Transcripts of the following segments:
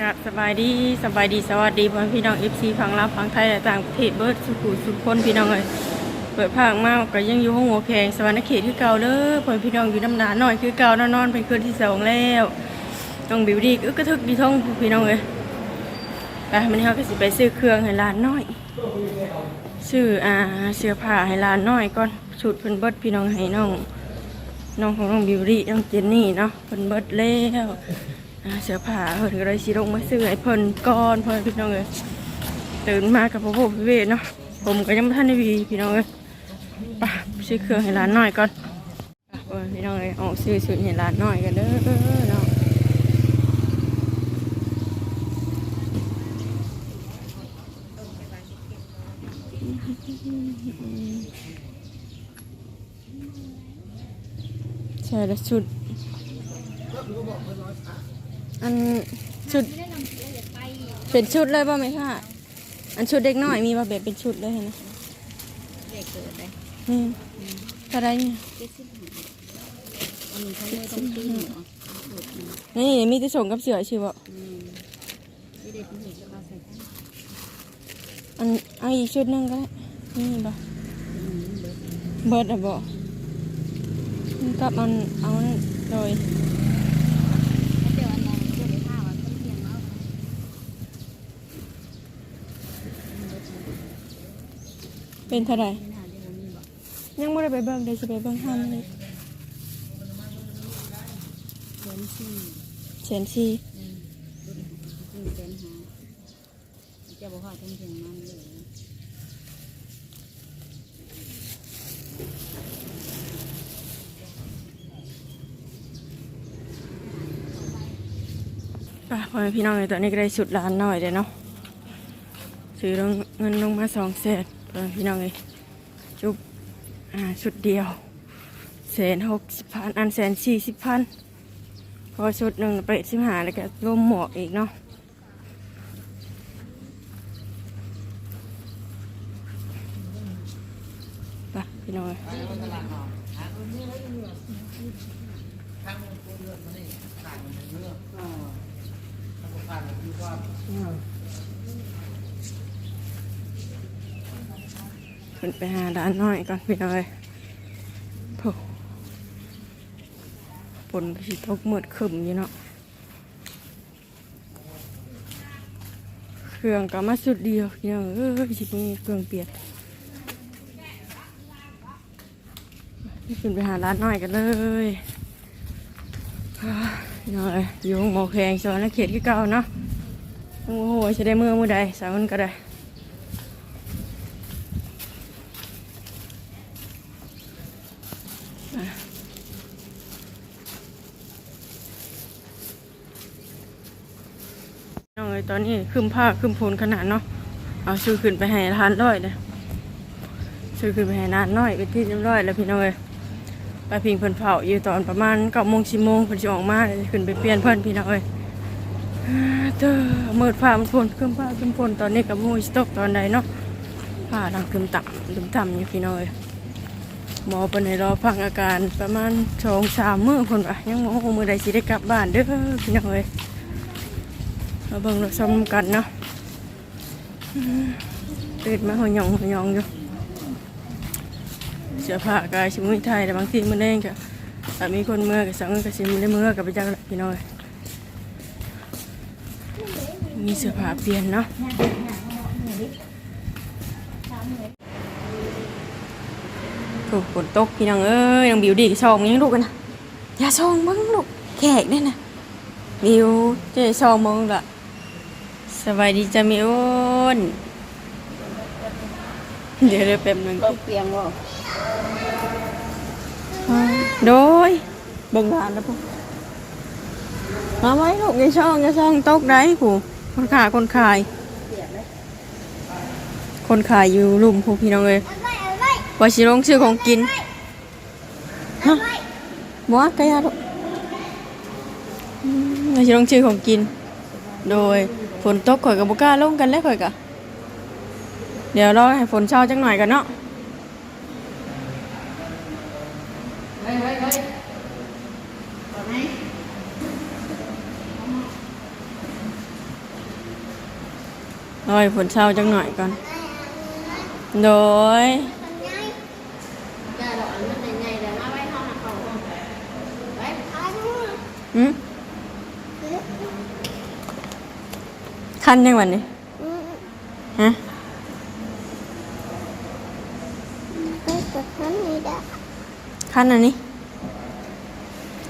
กับสบายดีสบายดีสวัสดีพ่อพี่น้องเอฟซีฝั่งลาวฝั่งไทยและต่างประเทศเบิร์ดสุขุสุขคนพี่น้องเลยเปิดภาคมากก็ยังอยู่ห้องหัวแขงสวรรค์เขตคือเก่าเด้อพ่อพี่น้องอยู่น้ำหนาหน่อยคือเก่านอนนอนเป็นคืนที่สองแล้วต้องบิวดีอึกกระทึกดีท้องพี่น้องเลยไปมันเขาก็สิไปซื้อเครื่องให้หลานน้อยซื้ออ่าเสื้อผ้าให้หลานน้อยก่อนชุดเพิ่นเบิร์ดพี่น้องให้น้องน้องของน้องบิวตี้น้องเจนนี่เนาะเพิ่นเบิร์ดแล้ว เสื้อผ้าเพิ่นก็เลยสิลงมาซื้อให้เพิ่นก่อนเพิ่นพี่น้องเอ้ยตื่นมากับพ่อพ่อพี่เวเนาะผมก็ยังบ่ทันได้วีพี่น้องเอ้ยไปซื้อเครื่องให้ร้านหน้อยก่อนไปเพิ่นพี่น้องเอ้ยออกซื้อชุดให้ร้านหน้อยกันเด้อเนาะใช่แล้วชุด อันชุด เป็นชุดเลยป่ะไหมค่ะ อันชุดเด็กน้อยมีป่ะแบบเป็นชุดเลยนะเด็กเกิดเลยนี่เท่าไรเนี่ยเจ็ดสิบห้าอันนี้เขาไม่ต้องตีหรอนี่มีแต่ส่งกับเสือชื่อบ่อืมไม่ได้เป็นเด็กเขาใส่กันอันเอาอีกชุดหนึงก็ได้ นี่บ่อืมเบิดเบิร์ดอะบ่กับมันเอานั่นโดย เดี๋ยวอันนั้นเดี๋ยวไปข้าวอะต้องเพียงเอา เป็นเท่าไรไม่น่าจะมีบอกยังไม่ได้ไปเบิ่งเดี๋ยวจะไปเบิ่งห้ามเลยเซนซี่เซนซีอืมรุ่นเซนหาจ้าบอกว่าต้องเพียงมันเลยป่ะพ่อพี่น้องเลยตอนนี้ก็ได้ชุดล้านหน่อยเดี๋ยวเนาะซื้อเงินลงมาสองแสนพี่น้องเลยจุบอ่าชุดเดียวแสนหกสิบพันอันแสนสี่สิบพันพอชุดหนึ่งไปสิบหาแล้วก็รวมหมวกอีกเนาะไปพี่น้องเอ้ย ขึ้นไปหาร้านน้อยก่อนพี่น้องเอ้ยโถฝนสิตกเมือดครึมอยู่เนาะ เครื่องก็มาสุดเดียวพี่น้องเอ้ยสิมีเครื่องเปียนขึ้นไปหาร้านน้อยกันเลยอ่าน้อยอยู่หมอแขงสอนนักเขียนที่เก่าเนาะโอ้โหจะได้เมื่อมือใดสามวันก็ได้อะน้องเอ้ย ตอนนี้ขึ้นผ้าขึ้นโพลขนาดเนาะเอาซื้อขึ้นไปให้ร้านร้อยเลยซื้อขึ้นไปให้นานน้อยเป็นที่เรียบร้อยแล้วพี่น้อยไปพิงเพิ่นเผาอยู่ตอนประมาณเก้าโมงสิบโมงเพิ่นจะออกมาเลยขึ้นไปเปลี่ยนเพิ่นพี่น้องเอ้ยอ่าเมืดฟ้ามันฝนขึ้นฟ้าขึ้นฝนตอนนี้กับมูสตกตอนใดเนาะฟ้าดังขึ้นต่ำขึ้นต่ำอยู่พี่น้อยหมอเพิ่นให้รอฟังอาการประมาณสองสามมื้อเพิ่นว่ายังบ่ฮู้มื้อใดสิได้กลับบ้านเด้อพี่น้อย มาเบิ่งเราซ้ำกันเนาะตื่นมาหัวยองหัวยองอยู่เสื้อผ้ากายชิมุยไทยแต่บางทีมันเองก็แต่มีคนเมื่อกับสังกับชิมุได้เมื่อกับไปจังหละพี่น้อยมีเสื้อผ้าเปลี่ยนเนาะโอ้ฝนตกพี่น้องเอ้ยน้องบิวดีซองยังลูกกันนะอย่าซองมึงลูกแขกเนี่ยนะบิวเจะซองมึงละ สบายดีจ้ะมิโอนเดี๋ยวเดี๋ยวแป๊บหนึงก็เพียงว่าโดยเบิ่งร้านแล้วปุ๊มาไว้ลูกอย่าช่องอย่าช่องตกได้ผู้คนขายคนขายเปียกเลยคนขายอยู่ลุมผู้พี่น้องเลยว่าสิลงชื่อของกินฮะบัวกะยาลูกอืมว่าสิลงชื่อของกิน โดยฝนตกข่อยกับบุกล้าลงกันแล้วข่อยกะเดี๋ยวรอให้ฝนเช้าจังหน่อยกันเนาะรอยฝนเช้าจังหน่อยก่อน โดย คันยังวันนี้ฮะคันอันนี้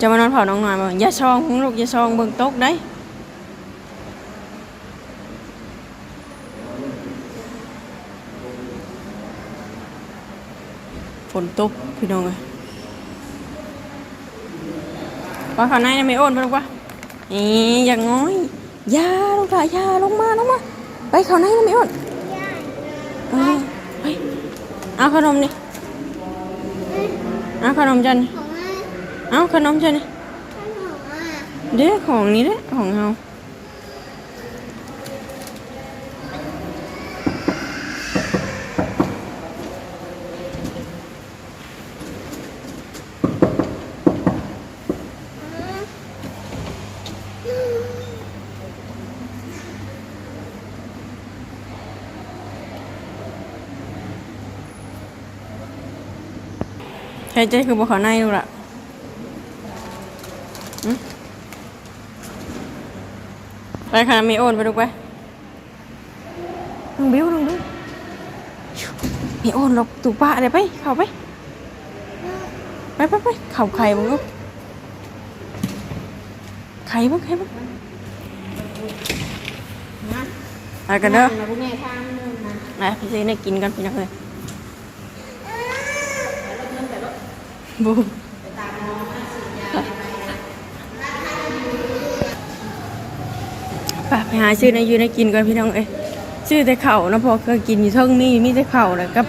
จะมานอนเผาน้องหน่อยบ่อย่าช่องลูกอย่าช่อ งเบิ่งตกได้ฝนตกพี่น้องเลยว่าเขาในนะไม่โอนไปลูกวะนี่อย่างง้อยอยาลูกหลานอยาลงมาลงมา ไปเขาในนะไม่โอนเออไปเอาขนมนี่เอาขนมจันนี่เอาขนมจันนี่เด้อของนี้เด้อของเฮา ใครใจคือบ่เขาในลูกละหึไปค่ะไม่โอนไปลูกไปน้องบิ้วน้องบิ้วไม่โอนหลบตู่ป้าเดี๋ยวไป เข้าไป ไปไปไปเข่าไข่บ้างลูกไข่บ้างไข่บ้างไปกันเด้อ là bố nghe tham luôn mà ไปพี่ซีเนี่ยกินกันพี่น้องเลย บูไปไปหาซื้อในยูในกินก่อนพี่น้องเอ้ยซื้อแต่เข่านะพอเคยกินอยู่เท่งมีมีแต่เข่าวแล้วกับ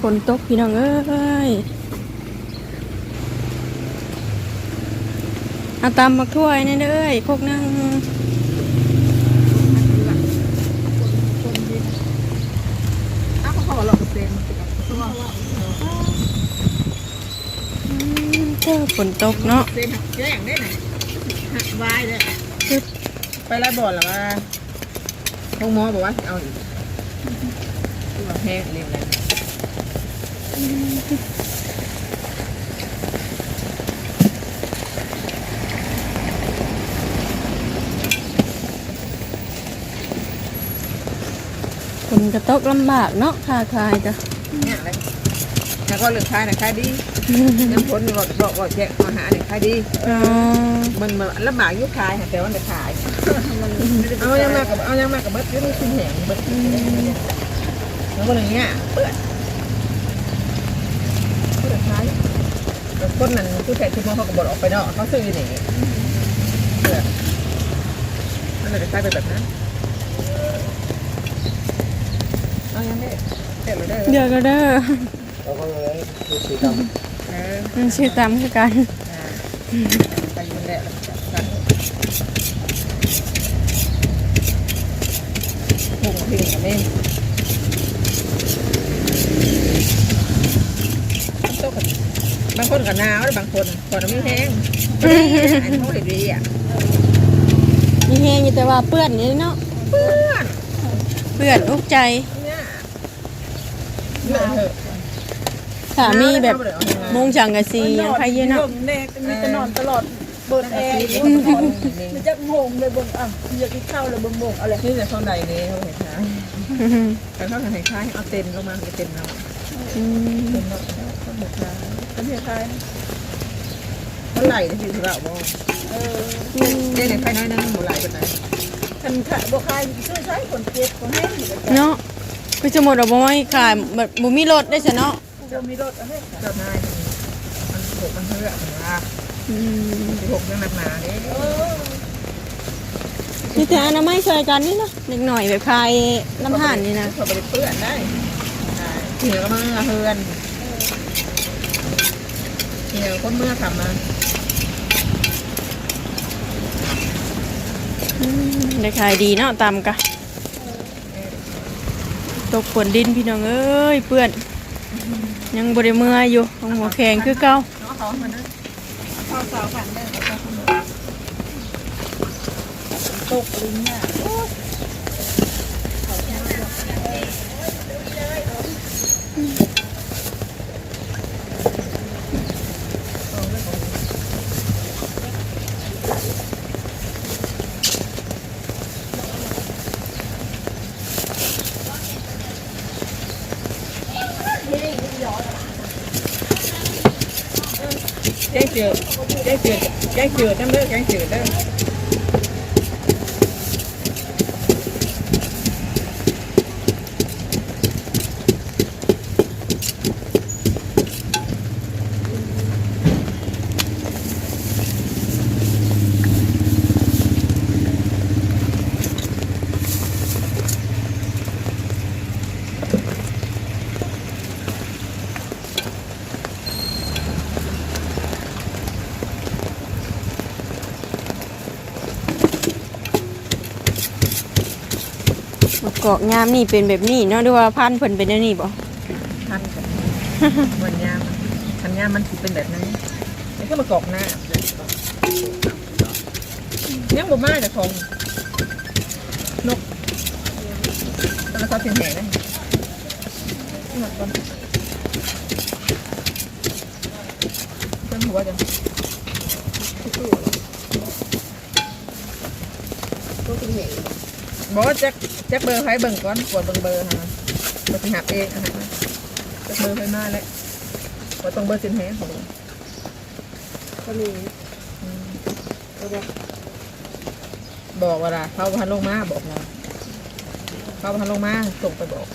ฝนตกพี่น้องเอ้ย เอาตำบักถ้วยนี่เด้อพวกนึง áp không phải lọc tiền เจ้าฝนตกเนาะ tiền học chứ อย่าง đấy này หัก vai đấy ไปไล่บอลหรอว่าห้องหมอบอกว่าเอาอีกตัวแห้งเรียงเลย นกระตกลำบากเนาะคาคายจ้ะเนี่ยอะไรแล้วก็เรื่องคายนะคายดีน้ำพ้นบอกบอกบอกแจกมาหาเนี่ยคายดีมันมันลำบากยุคขายแต่ว่าจะขายเอายังมากับเอายังมากับเบิร์ดอยุ่งชิ้นแหงเบิร์ดแล้วก็อย่างเงี้ยเปื่อนเปื่อนขายต่คนนั้นผู้แทนที่มอเขาก็บอกออกไปนอกเขาซื้ออยู่นี่เปื่อนมันเลยจะขายไปแบบนั้น ยังได้เด็ดเลยได้เดี๋ยวก็เด้อเราก็เลยดูสีดำเออมันชื่อตามคือกันอ่าไปยืนแดดแล้วจับกันพุ่งพิงกับเม่ตกกับบางคนกับหนาวแล้วบางคนคนไม่แห้งอันนี้เขาเห็นดีอะมีแห้งอยู่แต่ว่าเปื้อนนี่เนาะเพื่อนเปื้อนอุกใจ เนี่ยเยอะเถอะ สามีแบบมงจังกะซียังใครเยอะเนาะเด็กมีแต่นอนตลอดเบิดแอร์อยู่มันจะงงเลยเบิ่งอะอยากกินข้าวเลยเบิ่งงงอะไรนี่แต่ข้างในนี่เขาเห็นท้ายแต่เขาเห็นท้ายเอาเต็นลงมาเต็นเราอืมเต็นเราเขาเห็นท้ายก็เพียงใครเท่าไหร่ที่ถือเราบ่เออเด็กในภายในนั้นหมดหลายคนไหนคันขายบ่ขายช่วยใช้คนเจ็บคนแห้งอยู่กันเนาะ คือจะหมดเอาบ่ไม่ขายแบบบ่มีรถได้ซะเนาะจะมีรถอะไรเจ้านายมันหกมันเพื่อมันว่าอืมสิหกยังหนักหนาเนี่ยเออมีแต่อนามัยช่วยกันนี่เนาะเล็กหน่อยแบบคลายลำห่านนี่นะเขาไปเปื้อนได้เหี่ยวก็มาเฮือนเหี่ยวคนเมื่อทำมาอืมได้ขายดีเนาะตามกะ ตกฝนดินพี่น้องเอ้ยเปื่อน ยังบริเมื่อยอยู่ของหัวแข็งคือเก่าน้องเขามันนะ ข้าวสาวผันได้แล้วก็ขนมตกลิ้นอะ แกงจืดแกงจืด แกงจืดน้ำเด้อแกงจืดเด้อ กอกงามนี่เป็นแบบนี้เนาะด้วยว่าพันธุ์เพิ่นเป็นอันนี้บ่ทันกันวันยามทันยามมันสิเป็นแบบนั้นนี่ก็มากอกหน้ายังบ่มาแต่ของนกแล้วเขาเสียงแหงนะหมดก่อนเพิ่นหัวจังกินเหม่ง บอกว่าแจ็คแจ็คเบอร์ไฟเบิ่งก่อนกดเบิ่งเบอร์ฮะมันสิหับเองอะฮะแจ็คเบอร์ไฟมาแล้วว่าต้องเบอร์สินแหงของเราก็มีก็บอกบอกว่าล่ะเขาพันลงมาบอกเราเขาพันลงมาส่งไปบอก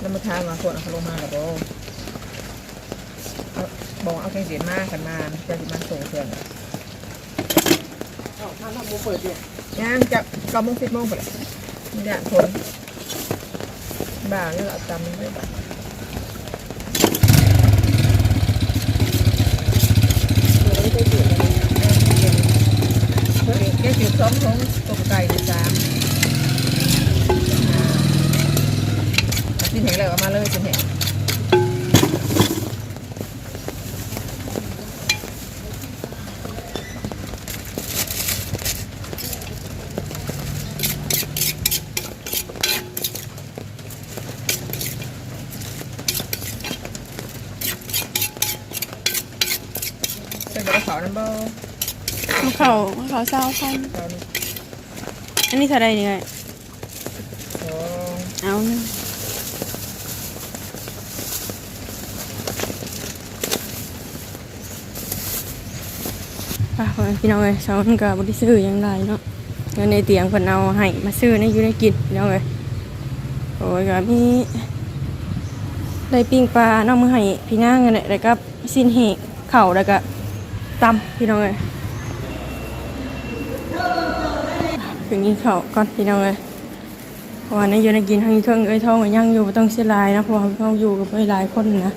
แล้วมาทานมาคนเอาเขาลงมาแล้วบอกเอาบอกเอาแกงเสียมากันมาจะสิมาส่งเพื่อนอ้าว ทานทำโมเปิดเนี่ยย่างจะเก้าโมงสิบโมงไปเลยนี่แหลบ่าเรื่องเอาตามนี้เลยบ่าแกงจืดสองทงต้มไก่ในสามสินแหงเลยเอามาเลยสินแหง กระเป๋านัมเบอร์มะเขามะเขาเศร้าพันเรานี่อันนี้เท่าไรนี่ไงโอ้เอาหนึ่งป่ะพี่น้องเอ้ยสอนกับบริซื้อหยังไรเนาะเงินในเตียงเพิ่นเอาให้มาซื้อในอยู่ในกินพี่น้องเอ้ยโอ้ยก็มีได้ปิ้งปลาน้องมือให้พี่นางนั่นแหละแล้วก็สิ้นเหกเข่าแล้วก็ ตำพี่น้องเอ้ยถึงนี้เขาก่อนพี่น้องเอ้ยเพราะว่าในอยู่ในกินทั้งเครื่องเอ้ยท้องก็ยังอยู่ต้องเสียลายนะเพราะว่าเราอยู่กับหลายคนนะ